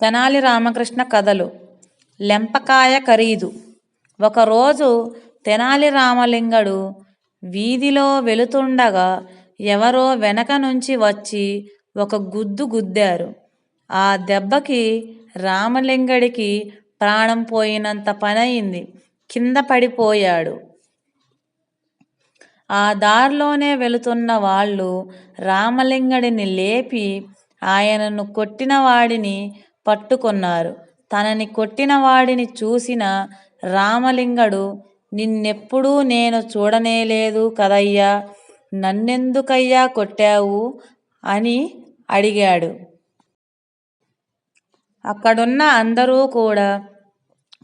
తెనాలి రామకృష్ణ కథలు. లెంపకాయ ఖరీదు. ఒకరోజు తెనాలి రామలింగడు వీధిలో వెళుతుండగా ఎవరో వెనక నుంచి వచ్చి ఒక గుద్దు గుద్దారు. ఆ దెబ్బకి రామలింగడికి ప్రాణం పోయినంత పనయింది. కింద పడిపోయాడు. ఆ దారిలోనే వెళుతున్న వాళ్ళు రామలింగడిని లేపి ఆయనను కొట్టిన వాడిని పట్టుకొన్నారు. తనని కొట్టిన వాడిని చూసిన రామలింగడు నిన్నెప్పుడూ నేను చూడనేలేదు కదయ్యా నన్నెందుకయ్యా కొట్టావు అని అడిగాడు. అక్కడున్న అందరూ కూడా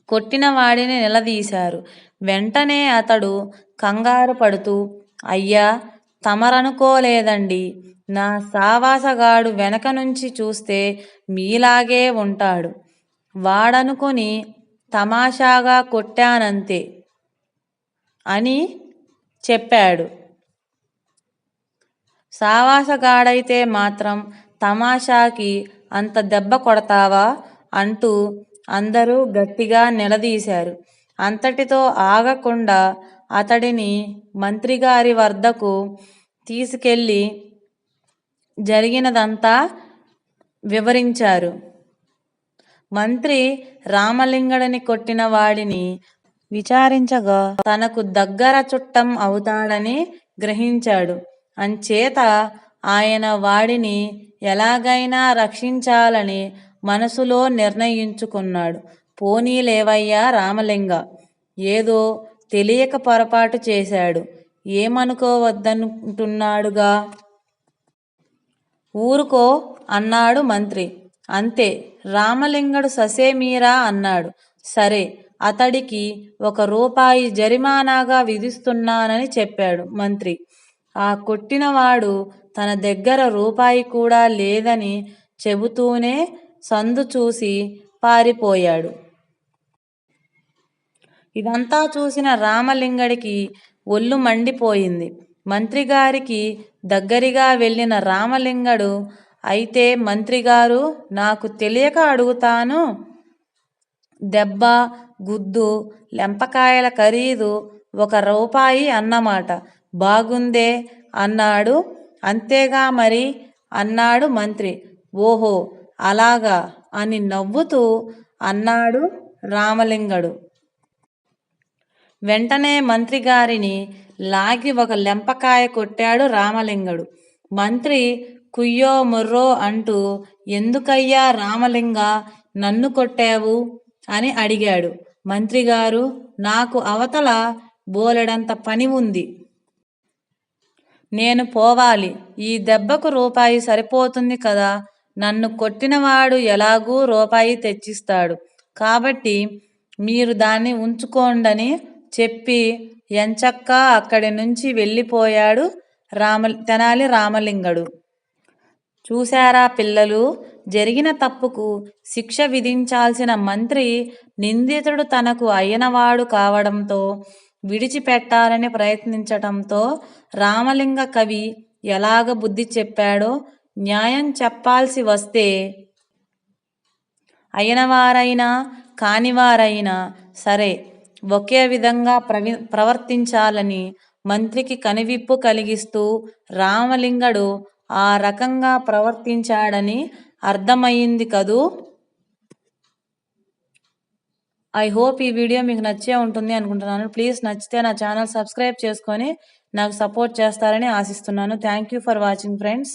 కొట్టిన వాడిని నిలదీశారు. వెంటనే అతడు కంగారు పడుతూ అయ్యా తమరనుకోలేదండి. నా సావాసగాడు వెనక నుంచి చూస్తే మీలాగే ఉంటాడు. వాడనుకొని తమాషాగా కొట్టానంతే అని చెప్పాడు. సావాసగాడైతే మాత్రం తమాషాకి అంత దెబ్బ కొడతావా అంటూ అందరూ గట్టిగా నిలదీశారు. అంతటితో ఆగకుండా అతడిని మంత్రిగారి వద్దకు తీసుకెళ్ళి జరిగినదంతా వివరించారు. మంత్రి రామలింగడిని కొట్టిన వాడిని విచారించగా తనకు దగ్గర చుట్టం అవుతాడని గ్రహించాడు. అంచేత ఆయన వాడిని ఎలాగైనా రక్షించాలని మనసులో నిర్ణయించుకున్నాడు. పోనీ లేవయ్యా రామలింగ ఏదో తెలియక పొరపాటు చేశాడు. ఏమనుకోవద్దనుకుంటున్నాడుగా ఊరుకో అన్నాడు మంత్రి. అంతే రామలింగడు ససేమీరా అన్నాడు. సరే అతడికి ఒక రూపాయి జరిమానాగా విధిస్తున్నానని చెప్పాడు మంత్రి. ఆ కొట్టినవాడు తన దగ్గర రూపాయి కూడా లేదని చెబుతూనే సందు చూసి పారిపోయాడు. ఇదంతా చూసిన రామలింగడికి ఒళ్ళు మండిపోయింది. మంత్రిగారికి దగ్గరగా వెళ్ళిన రామలింగడు అయితే మంత్రిగారు నాకు తెలియక అడుగుతాను. దెబ్బ గుద్దు లెంపకాయల ఖరీదు ఒక రూపాయి అన్నమాట. బాగుందే అన్నాడు. అంతేగా మరి అన్నాడు మంత్రి. ఓహో అలాగా అని నవ్వుతూ అన్నాడు రామలింగడు. వెంటనే మంత్రి గారిని లాగి ఒక లెంపకాయ కొట్టాడు రామలింగడు. మంత్రి కుయ్యో ముర్రో అంటూ ఎందుకయ్యా రామలింగ నన్ను కొట్టావు? అని అడిగాడు. మంత్రిగారు నాకు అవతల బోలెడంత పని ఉంది నేను పోవాలి. ఈ దెబ్బకు రూపాయి సరిపోతుంది కదా. నన్ను కొట్టినవాడు ఎలాగూ రూపాయి తెచ్చిస్తాడు. కాబట్టి మీరు దాన్ని ఉంచుకోండని చెప్పి ఎంచక్క అక్కడి నుంచి వెళ్ళిపోయాడు రామ తెనాలి రామలింగడు. చూశారా పిల్లలు? జరిగిన తప్పుకు శిక్ష విధించాల్సిన మంత్రి నిందితుడు తనకు అయినవాడు కావడంతో విడిచిపెట్టాలని ప్రయత్నించటంతో రామలింగ కవి ఎలాగ బుద్ధి చెప్పాడో న్యాయం చెప్పాల్సి వస్తే అయినవారైనా కానివారైనా సరే ఒకే విధంగా ప్రవి ప్రవర్తించాలని మంత్రికి కనివిప్పు కలిగిస్తూ రామలింగడు ఆ రకంగా ప్రవర్తించాడని అర్థమయ్యింది కదూ? ఐ హోప్ ఈ వీడియో మీకు నచ్చే ఉంటుంది అనుకుంటున్నాను. ప్లీజ్ నచ్చితే నా ఛానల్ సబ్స్క్రైబ్ చేసుకొని నాకు సపోర్ట్ చేస్తారని ఆశిస్తున్నాను. Thank you for watching friends.